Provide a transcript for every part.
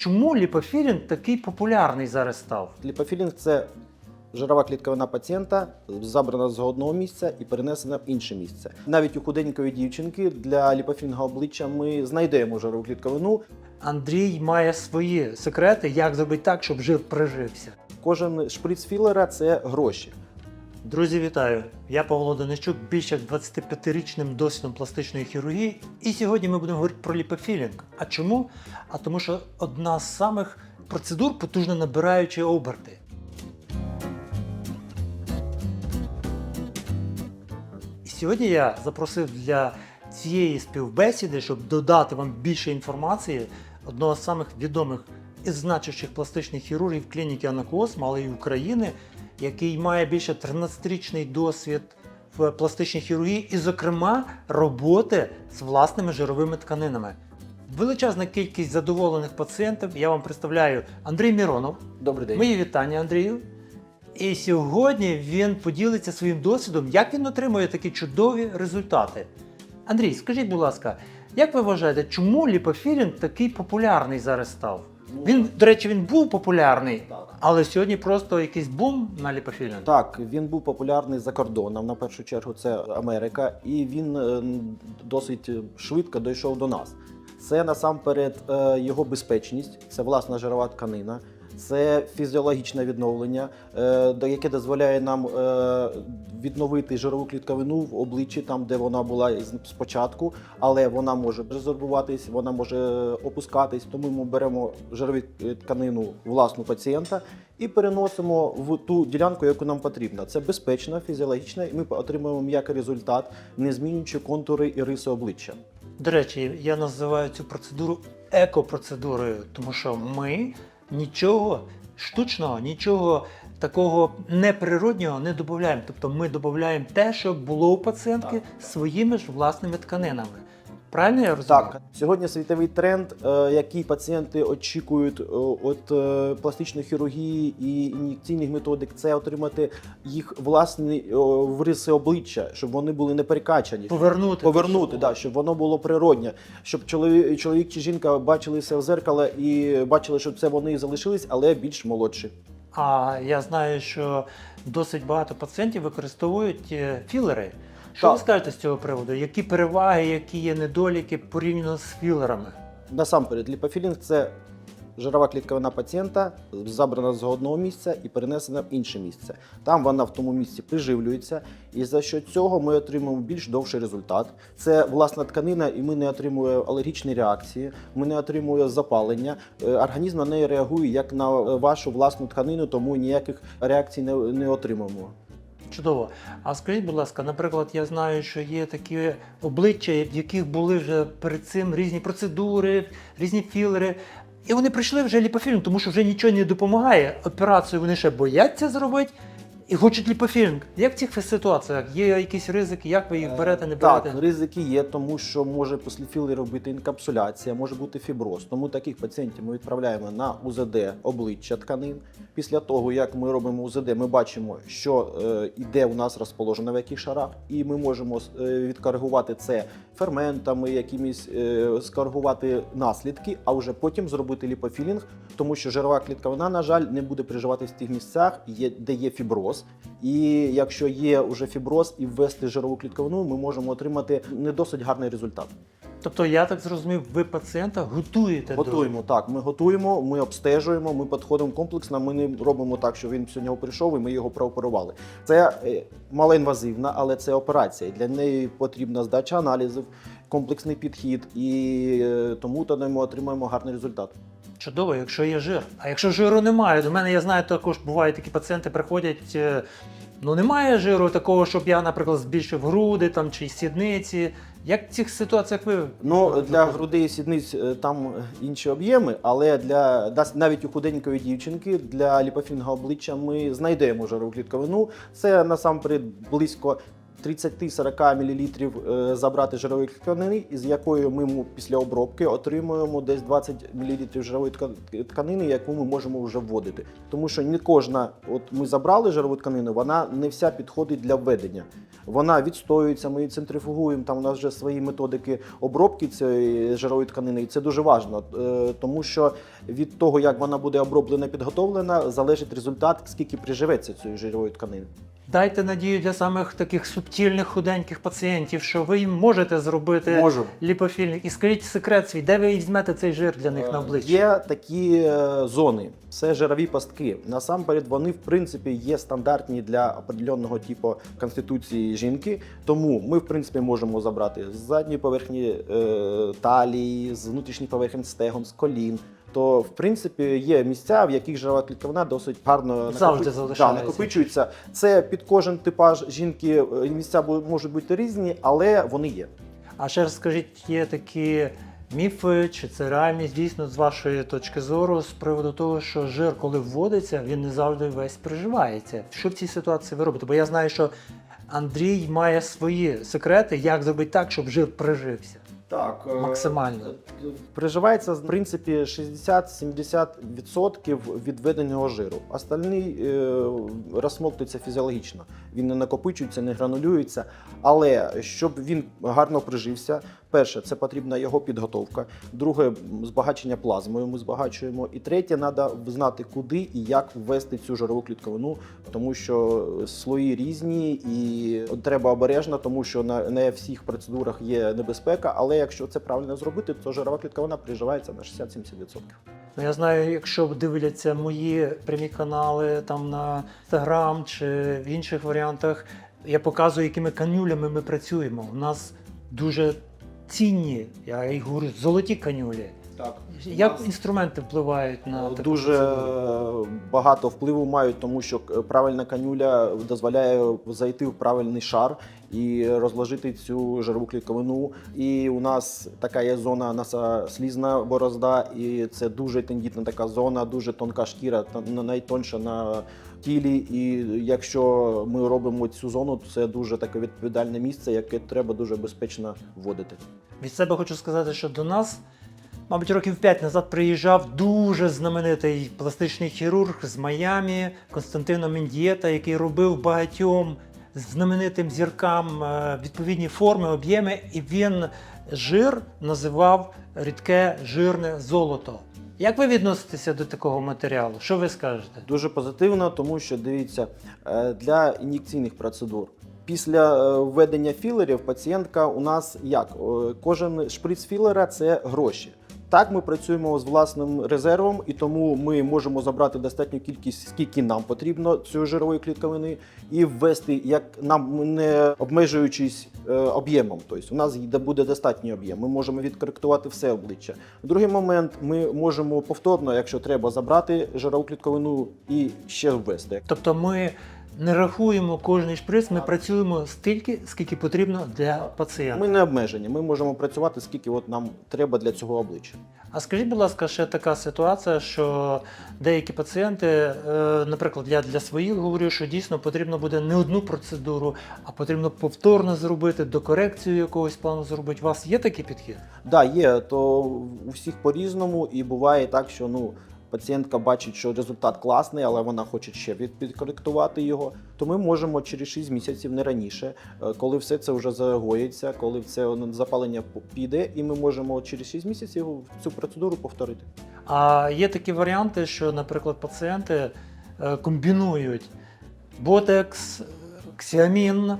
Чому ліпофілінг такий популярний зараз став? Ліпофілінг це жирова клітковина пацієнта, забрана з одного місця і перенесена в інше місце. Навіть у худенької дівчинки для ліпофілінга обличчя ми знайдемо жирову клітковину. Андрій має свої секрети, як зробити так, щоб жир прижився. Кожен шприц філера це гроші. Друзі, вітаю! Я Павло Данищук, більш як 25-річним досвідом пластичної хірургії. І сьогодні ми будемо говорити про ліпофілінг. А чому? А тому, що одна з самих процедур потужно набираючи оберти. І сьогодні я запросив для цієї співбесіди, щоб додати вам більше інформації одного з самих відомих і значущих пластичних хірургів клініки Анакос малої України, який має більше 13-річний досвід в пластичній хірургії, і, зокрема, роботи з власними жировими тканинами. Величезна кількість задоволених пацієнтів. Я вам представляю Андрій Міронов. Добрий день. Мої вітання, Андрію. І сьогодні він поділиться своїм досвідом, як він отримує такі чудові результати. Андрій, скажіть, будь ласка, як ви вважаєте, чому ліпофілінг такий популярний зараз став? Він, до речі, він був популярний, але сьогодні просто якийсь бум на ліпофілінг. Так, він був популярний за кордоном. На першу чергу це Америка, і він е, досить швидко дійшов до нас. Це насамперед е, його безпечність, це власна жирова тканина, це фізіологічне відновлення, е, яке дозволяє нам е, відновити жирову клітковину в обличчі, там де вона була спочатку, але вона може резорбуватись, вона може опускатись. Тому ми беремо жирову тканину власну пацієнта і переносимо в ту ділянку, яку нам потрібно. Це безпечно, фізіологічно, і ми отримуємо м'який результат, не змінюючи контури і риси обличчя. До речі, я називаю цю процедуру екопроцедурою, тому що ми нічого штучного, нічого такого неприроднього не додаємо. Тобто ми додаємо те, що було у пацієнтки своїми ж власними тканинами. Правильно я розумію? Так, сьогодні світовий тренд, е, який пацієнти очікують е, від е, пластичної хірургії і ін'єкційних методик, це отримати їх власні е, вриси обличчя, щоб вони були не перекачані. Повернути. Повернути, да, щоб воно було природнє, щоб чоловік, чоловік чи жінка бачилися в зеркало і бачили, що це вони і залишились, але більш молодші. А я знаю, що досить багато пацієнтів використовують е, філери. Що ви скажете з цього приводу? Які переваги, які є недоліки порівняно з філерами? Насамперед, ліпофілінг це жирова клітковина пацієнта, забрана з одного місця і перенесена в інше місце. Там вона в тому місці приживлюється, і за що цього ми отримуємо більш довший результат. Це власна тканина, і ми не отримуємо алергічні реакції, ми не отримуємо запалення. Е, Організм на неї реагує як на е, вашу власну тканину, тому ніяких реакцій не, не отримуємо. Чудово. А скажіть, будь ласка, наприклад, я знаю, що є такі обличчя, в яких були вже перед цим різні процедури, різні філери. І вони прийшли вже ліпофільм, тому що вже нічого не допомагає. Операцію вони ще бояться зробити і хочуть ліпофілінг. Як в цих ситуаціях? Є якісь ризики, як ви їх берете, не берете? Так, ризики є, тому що може після філеру робити інкапсуляція, може бути фіброз. Тому таких пацієнтів ми відправляємо на УЗД обличчя тканин. Після того, як ми робимо УЗД, ми бачимо, що е, іде у нас розположено в яких шарах, і ми можемо е, відкоригувати це ферментами, якимись е, скоригувати наслідки, а вже потім зробити ліпофілінг, тому що жирова клітковина, на жаль, не буде приживатись в тих місцях, де є фіброз. І якщо є вже фіброз і ввести жирову клітковину, ми можемо отримати не досить гарний результат. Тобто я так зрозумів, ви пацієнта готуєте Готуємо так. Ми готуємо, ми обстежуємо, ми підходимо комплексно. Ми не робимо так, що він сьогодні прийшов і ми його прооперували. Це е, малоінвазивна, але це операція. Для неї потрібна здача аналізів, комплексний підхід, і е, тому тоді ми отримаємо гарний результат. До чудово, якщо є жир. А якщо жиру немає, до мене я знаю, також бувають такі пацієнти приходять. е, Ну немає жиру такого, щоб я, наприклад, збільшив груди там чи сідниці. Як в цих ситуаціях ви Ну для грудей і сідниць е, там інші об'єми, але для навіть у худенької дівчинки для ліпофінга обличчя ми знайдемо жирову клітковину. Це насамперед близько 30-40 мл е, забрати жирової тканини, із якої ми після обробки отримуємо десь 20 мл жирової тканини, яку ми можемо вже вводити. Тому що не кожна, от ми забрали жирову тканину, вона не вся підходить для введення. Вона відстоюється, ми її центрифугуємо. Там у нас вже свої методики обробки цієї жирової тканини, і це дуже важливо, е, тому що від того, як вона буде оброблена, підготовлена, залежить результат, скільки приживеться цієї жирової тканини. Дайте надію для самих таких субтільних худеньких пацієнтів, що ви їм можете зробити Можемо. ліпофільник. І скажіть секрет свій, де ви візьмете цей жир для них на обличчі? Є такі е, зони, це жирові пастки. Насамперед, вони в принципі є стандартні для определеного типу конституції жінки. Тому ми, в принципі, можемо забрати з задньої поверхні е, талії, з внутрішньої поверхні стегон, з колін. То, в принципі, є місця, в яких жирова клітковина досить гарно Завжди Да, накопичується. Це під кожен типаж жінки е, місця можуть бути різні, але вони є. А ще раз скажіть, є такі міфи, чи це реальність дійсно з вашої точки зору з приводу того, що жир, коли вводиться, він не завжди весь приживається. Що в цій ситуації ви робите? Бо я знаю, що Андрій має свої секрети, як зробити так, щоб жир прижився. Так, е, Максимально. Приживається в принципі 60-70% від введеного жиру. Остальний е, розсмоктується фізіологічно. Він не накопичується, не гранулюється. Але щоб він гарно прижився, перше, це потрібна його підготовка. Друге, збагачення плазмою ми збагачуємо. І третє, треба знати, куди і як ввести цю жирову клітковину, тому що слої різні і треба обережно, тому що на не всіх процедурах є небезпека. Але якщо це правильно зробити, то жирова клітковина приживається на 60-70%. Ну, я знаю, якщо дивляться мої прямі канали там на Instagram чи в інших варіантах, я показую, якими канюлями ми працюємо. У нас дуже цінні, я їх говорю, золоті канюлі. Так. Як інструменти впливають на таку Дуже процедуру? е, багато впливу мають, тому що е, правильна канюля дозволяє зайти в правильний шар і розложити цю жирову клітковину. І у нас така є зона слізна борозда, і це дуже тендітна така зона, дуже тонка шкіра, найтонша на тілі. І якщо ми робимо цю зону, то це дуже таке відповідальне місце, яке треба дуже безпечно вводити. Від себе хочу сказати, що до нас, мабуть, років 5 назад приїжджав дуже знаменитий пластичний хірург з Майамі Константино Мендієта, який робив багатьом знаменитим зіркам е, відповідні форми, об'єми, і він жир називав рідке жирне золото. Як ви відноситеся до такого матеріалу? Що ви скажете? Дуже позитивно, тому що дивіться, е, для ін'єкційних процедур. Після е, введення філерів пацієнтка у нас як? Е, Кожен шприц філера це гроші. Так, ми працюємо з власним резервом, і тому ми можемо забрати достатню кількість, скільки нам потрібно цієї жирової клітковини, і ввести як нам не обмежуючись е, об'ємом. Тобто у нас буде достатній об'єм. Ми можемо відкоректувати все обличчя. Другий момент ми можемо повторно, якщо треба, забрати жирову клітковину і ще ввести. Тобто ми не рахуємо кожний шприц, ми працюємо стільки, скільки потрібно для пацієнта. Ми не обмежені. Ми можемо працювати скільки от нам треба для цього обличчя. А скажіть, будь ласка, ще така ситуація, що деякі пацієнти, е, наприклад, я для своїх говорю, що дійсно потрібно буде не одну процедуру, а потрібно повторно зробити, докорекцію якогось плану зробити. У вас є такий підхід? Да, є, то у всіх по-різному, і буває так, що ну. Пацієнтка бачить, що результат класний, але вона хоче ще підкоректувати його. То ми можемо через 6 місяців, не раніше, е, коли все це вже загоїться, коли це запалення піде, і ми можемо через 6 місяців цю процедуру повторити. А є такі варіанти, що, наприклад, пацієнти е, комбінують ботекс, ксіамін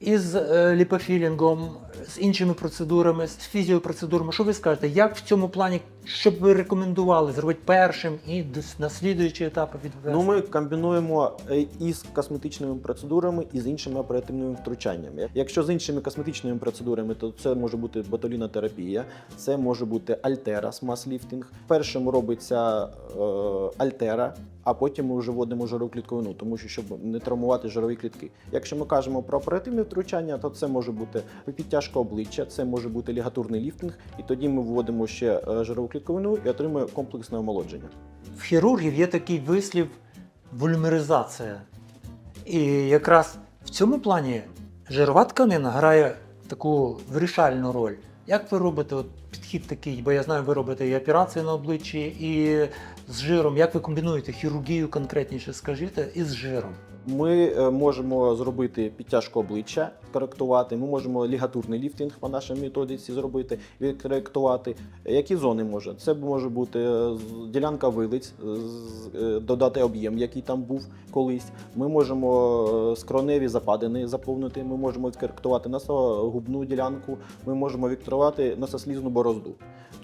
із е, ліпофілінгом, з іншими процедурами, з фізіопроцедурами. Що ви скажете? Як в цьому плані, що б ви рекомендували зробити першим і на слідуючі етапи відвести? Ну, ми комбінуємо е, із косметичними процедурами і з іншими оперативними втручаннями. Якщо з іншими косметичними процедурами, то це може бути ботулінотерапія, це може бути альтера, смаз-ліфтинг. Першим робиться е, альтера, а потім ми вже вводимо жирову клітковину, тому що щоб не травмувати жирові клітки. Якщо ми кажемо про оперативне втручання, то це може бути підтяжка обличчя, це може бути лігатурний ліфтинг, і тоді ми вводимо ще е, жирову клітковину і отримуємо комплексне омолодження. В хірургів є такий вислів волюмеризація. І якраз в цьому плані Жирова тканина грає таку вирішальну роль. Як ви робите от підхід такий? Бо я знаю, ви робите і операції на обличчі, і з жиром. Як ви комбінуєте хірургію конкретніше, скажіть, із жиром? Ми е, можемо зробити підтяжку обличчя, коректувати. Ми можемо лігатурний ліфтинг по нашій методиці зробити, відкоректувати. Які зони може? Це може бути е, ділянка вилиць, е, додати об'єм, який там був колись. Ми можемо е, скроневі западини заповнити. Ми можемо відкоректувати носогубну ділянку. Ми можемо відкривати носослізну борозду.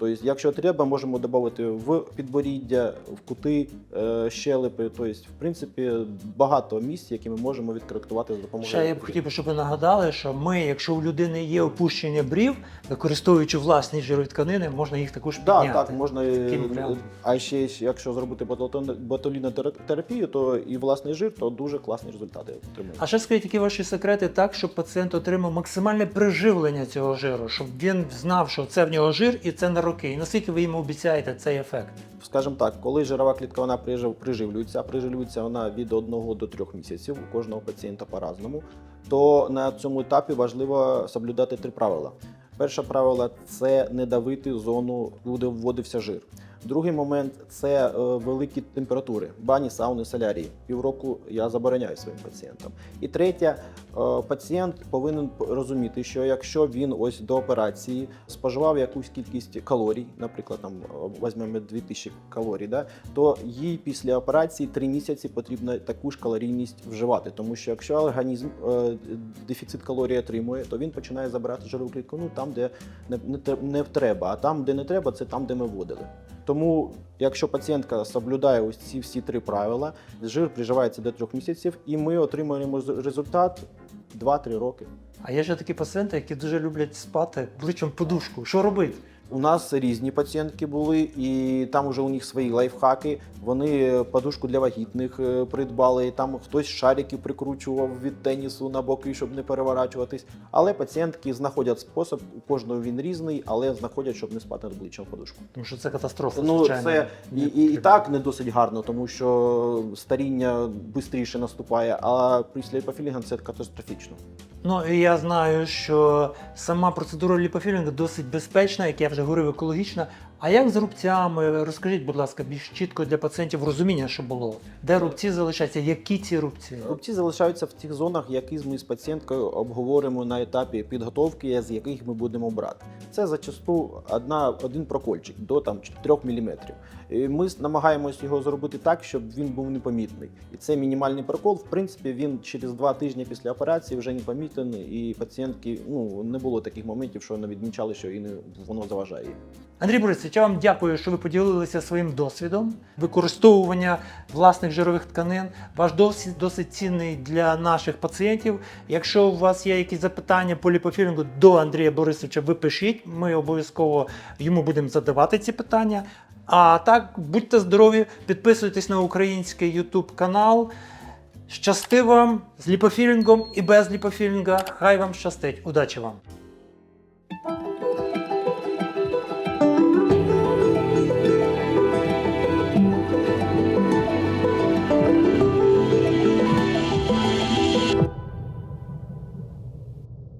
Тобто, якщо треба, можемо додати в підборіддя, в кути, е, щелепи. Тобто, в принципі, багато місць, які ми можемо відкоректувати за допомогою. Ще я б хотів, щоб ви нагадали, що ми, якщо у людини є опущення брів, використовуючи власні жирові тканини, можна їх також Так, підняти. так, можна. е, Таким. А ще якщо зробити ботулінотерапію, то і власний жир, то дуже класні результати отримуємо. А ще скажіть, які ваші секрети так, щоб пацієнт отримав максимальне приживлення цього жиру, щоб він знав, що це в нього жир і це на роки. І наскільки ви йому обіцяєте цей ефект? Скажімо так, коли жирова клітка вона прижив- приживлюється, приживлюється вона від 1 до 3 місяців у кожного пацієнта по-разному, то на цьому етапі важливо соблюдати три правила. Перше правило це не давити зону, куди вводився жир. Другий момент це е, великі температури, бані, сауни, солярії. Півроку я забороняю своїм пацієнтам. І третє, е, пацієнт повинен розуміти, що якщо він ось до операції споживав якусь кількість калорій, наприклад, там е, візьмемо 2000 калорій, да, то їй після операції 3 місяці потрібно таку ж калорійність вживати. Тому що якщо організм дефіцит калорій отримує, то він починає забирати жирову клітковину там, де не, не, не треба, а там, де не треба, це там, де ми вводили. Тому, якщо пацієнтка соблюдає ось ці всі три правила, жир приживається до трьох місяців, і ми отримуємо результат 2-3 роки. А є ще такі пацієнти, які дуже люблять спати обличчям подушку. Що робити? У нас різні пацієнтки були, і там вже у них свої лайфхаки. Вони подушку для вагітних е, придбали. і Там хтось шарики прикручував від тенісу на боки, щоб не переворачуватись. Але пацієнтки знаходять спосіб, у кожного він різний, але знаходять, щоб не спати обличчям в подушку. Тому що це катастрофа. Ну, звичайно. це і, і, і так не досить гарно, тому що старіння швидше наступає, а після ліпофілінга це катастрофічно. Ну і я знаю, що сама процедура ліпофілінгу досить безпечна, як я вже говорив, екологічна. А як з рубцями? Розкажіть, будь ласка, більш чітко для пацієнтів розуміння, що було. Де рубці залишаються? Які ці рубці? Рубці залишаються в тих зонах, які ми з пацієнткою обговоримо на етапі підготовки, з яких ми будемо брати. Це зачасту одна, один прокольчик до там, 3 мм. І Ми намагаємось його зробити так, щоб він був непомітний. І це мінімальний прокол. В принципі, він через два тижні після операції вже не помітен, і пацієнтки ну, не було таких моментів, що вони відмічали, що і не- воно заважає. Андрій Борисович, я вам дякую, що ви поділилися своїм досвідом використовування власних жирових тканин. Ваш досвід досить цінний для наших пацієнтів. Якщо у вас є якісь запитання по ліпофілінгу до Андрія Борисовича, ви пишіть. Ми обов'язково йому будемо задавати ці питання. А так, будьте здорові, підписуйтесь на український YouTube канал. Щасти вам з ліпофілінгом і без ліпофілінга. Хай вам щастить. Удачі вам!